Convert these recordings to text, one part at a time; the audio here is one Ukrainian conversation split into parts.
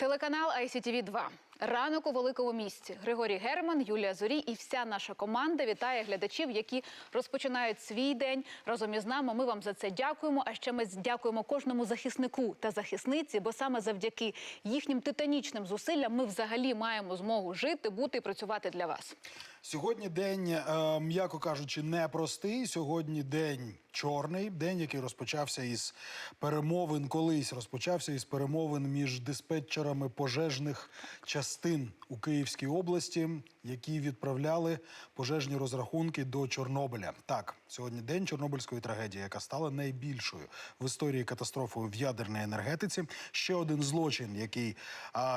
Телеканал ICTV 2 Ранок у великому місті. Григорій Герман, Юлія Зорі і вся наша команда вітає глядачів, які розпочинають свій день разом із нами. Ми вам за це дякуємо. А ще ми дякуємо кожному захиснику та захисниці, бо саме завдяки їхнім титанічним зусиллям ми взагалі маємо змогу жити, бути і працювати для вас. Сьогодні день, е, м'яко кажучи, непростий. Сьогодні день чорний, день, який розпочався із перемовин, колись розпочався із перемовин між диспетчерами пожежних частин у Київській області, які відправляли пожежні розрахунки до Чорнобиля. Так, сьогодні день Чорнобильської трагедії, яка стала найбільшою в історії катастрофою в ядерній енергетиці. Ще один злочин, який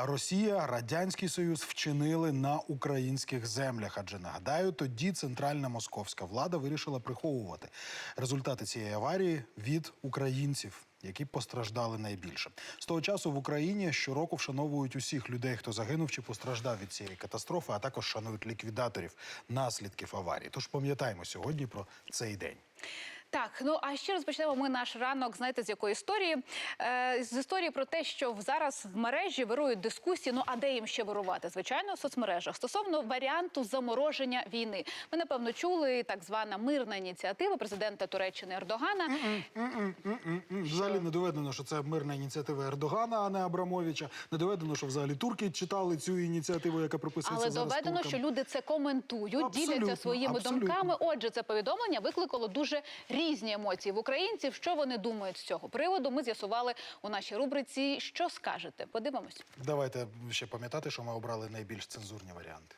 Росія, Радянський Союз вчинили на українських землях. Адже нагадаю, тоді центральна московська влада вирішила приховувати результати цієї аварії від українців. Які постраждали найбільше з того часу в Україні щороку вшановують усіх людей, хто загинув чи постраждав від цієї катастрофи, а також шанують ліквідаторів наслідків аварії. Тож пам'ятаємо сьогодні про цей день. Так, ну а ще розпочнемо ми наш ранок. Знаєте, з якої історії? Е, з історії про те, що зараз в мережі вирують дискусії. Ну а де їм ще вирувати? Звичайно, в соцмережах стосовно варіанту замороження війни. Ми напевно чули так звана мирна ініціатива президента Туреччини Ердогана. Взагалі не доведено, що це мирна ініціатива Ердогана, а не Абрамовича. Не доведено, що взагалі турки читали цю ініціативу, яка приписується Але доведено, туркам. що люди це коментують, Абсолютно, діляться своїми абсолютно. думками. Отже, це повідомлення викликало дуже різні емоції в українців. Що вони думають з цього приводу? Ми з'ясували у нашій рубриці. Що скажете? Подивимось. Давайте ще пам'ятати, що ми обрали найбільш цензурні варіанти.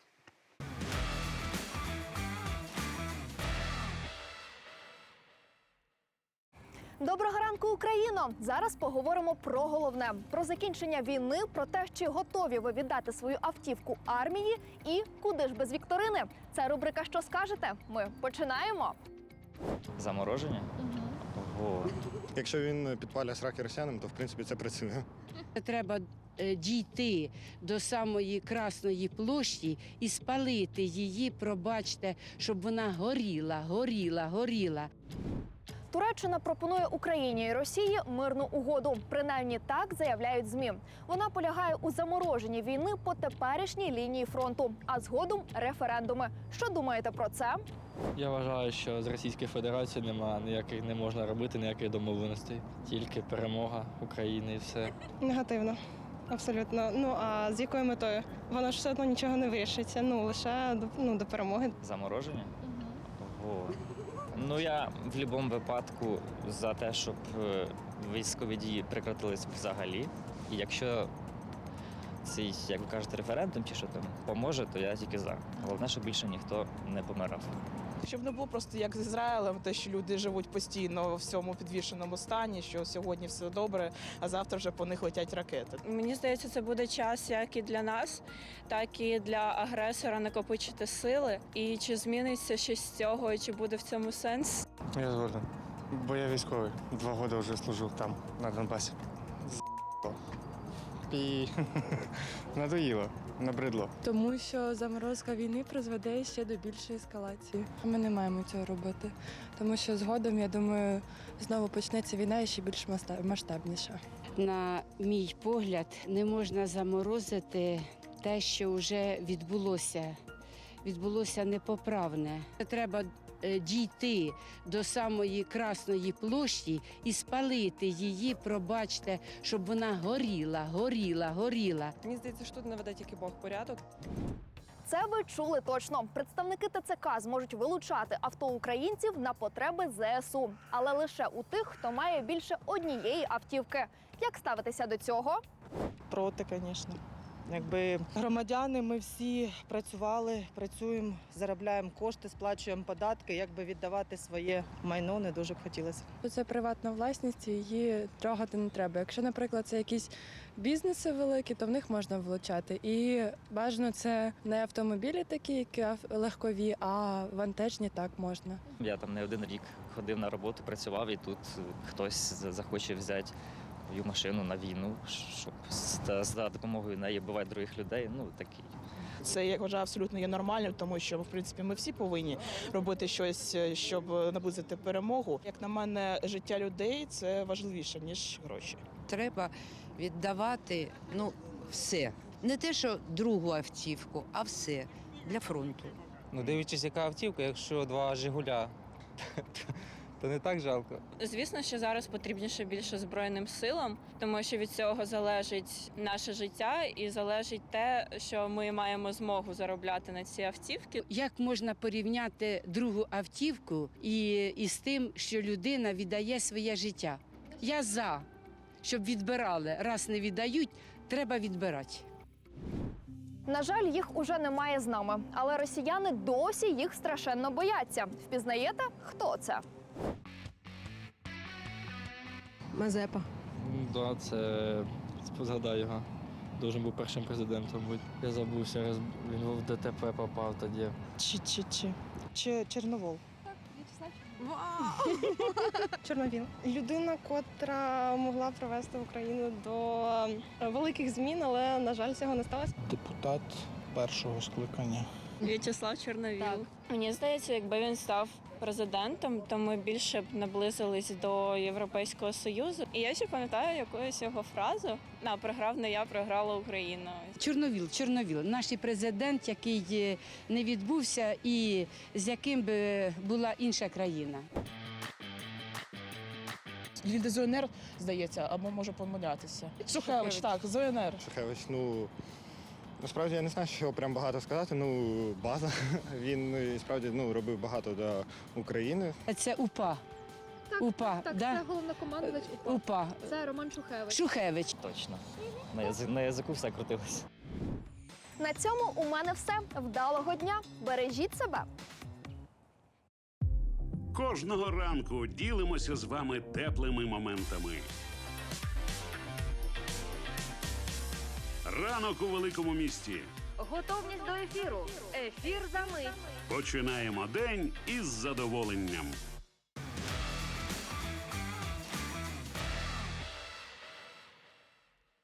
Доброго ранку, Україно! Зараз поговоримо про головне: про закінчення війни, про те, чи готові ви віддати свою автівку армії, і куди ж без вікторини. Це рубрика Що скажете? Ми починаємо. Замороження? Ого. Якщо він підпалює сраки росіянам, то в принципі це працює. Треба е, дійти до самої Красної площі і спалити її, пробачте, щоб вона горіла, горіла, горіла. Туреччина пропонує Україні і Росії мирну угоду. Принаймні так заявляють змі. Вона полягає у замороженні війни по теперішній лінії фронту, а згодом референдуми. Що думаєте про це? Я вважаю, що з Російської Федерації немає ніяких не можна робити ніяких домовленостей. Тільки перемога України і все. Негативно. Абсолютно. Ну а з якою метою? Воно ж все одно нічого не вирішиться. Ну лише до, ну, до перемоги. Замороження? Ого. Ну я в будь-якому випадку за те, щоб е, військові дії прекратились взагалі. І якщо цей, як ви кажете, референдум чи що там поможе, то я тільки за. Головне, щоб більше ніхто не помирав. Щоб не було просто як з Ізраїлем, те, що люди живуть постійно в цьому підвішеному стані, що сьогодні все добре, а завтра вже по них летять ракети. Мені здається, це буде час як і для нас, так і для агресора накопичити сили. І чи зміниться щось з цього, і чи буде в цьому сенс? Я згоден. Бо я військовий. Два роки вже служив там, на Донбасі. І надоїло, набридло. Тому що заморозка війни призведе ще до більшої ескалації. Ми не маємо цього робити, тому що згодом, я думаю, знову почнеться війна і ще більш масштабніша. На мій погляд, не можна заморозити те, що вже відбулося. Відбулося непоправне. Треба е, дійти до самої Красної площі і спалити її, пробачте, щоб вона горіла, горіла, горіла. Мені здається, що тут наведе тільки Бог порядок. Це ви чули точно. Представники ТЦК зможуть вилучати авто українців на потреби ЗСУ, але лише у тих, хто має більше однієї автівки. Як ставитися до цього? Проти, звісно. Якби громадяни, ми всі працювали, працюємо, заробляємо кошти, сплачуємо податки. Якби віддавати своє майно не дуже б хотілося. Це приватна власність, її трогати не треба. Якщо, наприклад, це якісь бізнеси великі, то в них можна влучати. І бажано це не автомобілі такі, які легкові, а вантажні так можна. Я там не один рік ходив на роботу, працював, і тут хтось захоче взяти мою машину на війну, щоб за, допомогою неї вбивати других людей. Ну такий. Це я вважаю абсолютно є нормальним, тому що в принципі ми всі повинні робити щось, е, щоб наблизити перемогу. Як на мене, життя людей це важливіше ніж гроші. треба віддавати. Ну все. Не те, що другу автівку, а все для фронту. Ну, дивлячись, яка автівка, якщо два Жигуля, то не так жалко. Звісно, що зараз потрібніше більше збройним силам, тому що від цього залежить наше життя і залежить те, що ми маємо змогу заробляти на ці автівки. Як можна порівняти другу автівку і, і з тим, що людина віддає своє життя? Я за, щоб відбирали. Раз не віддають, треба відбирати. На жаль, їх уже немає з нами, але росіяни досі їх страшенно бояться. Впізнаєте, хто це? Мазепа. Ну, да, це згадай його. Должен був першим президентом бути. Я забувся, роз- він в ДТП попав тоді. Чи, чи, чи. Чи Чорновол. Чорновіл. Людина, котра могла привести Україну до е, великих змін, але на жаль, цього не сталося. Депутат першого скликання. В'ячеслав Чорновіл. Так. Мені здається, якби він став президентом, то ми більше б наблизились до Європейського Союзу. І я ще пам'ятаю якусь його фразу: на програв не я, програла Україна. Чорновіл, Чорновіл, наш президент, який е, не відбувся і з яким би була інша країна. Він ЗНР, здається, або може помилятися. Шухевич, так, ЗНР. Шухевич, ну насправді я не знаю, що прям багато сказати. Ну, база. Він ну, справді ну, робив багато для України. Це УПА. УПА, да? головнокомандувач УПА. Це Роман Шухевич. Шухевич. Точно. На, язик, на язику все крутилось. На цьому у мене все. Вдалого дня. Бережіть себе. Кожного ранку ділимося з вами теплими моментами. Ранок у великому місті. Готовність до ефіру. Ефір за мить. Починаємо день із задоволенням.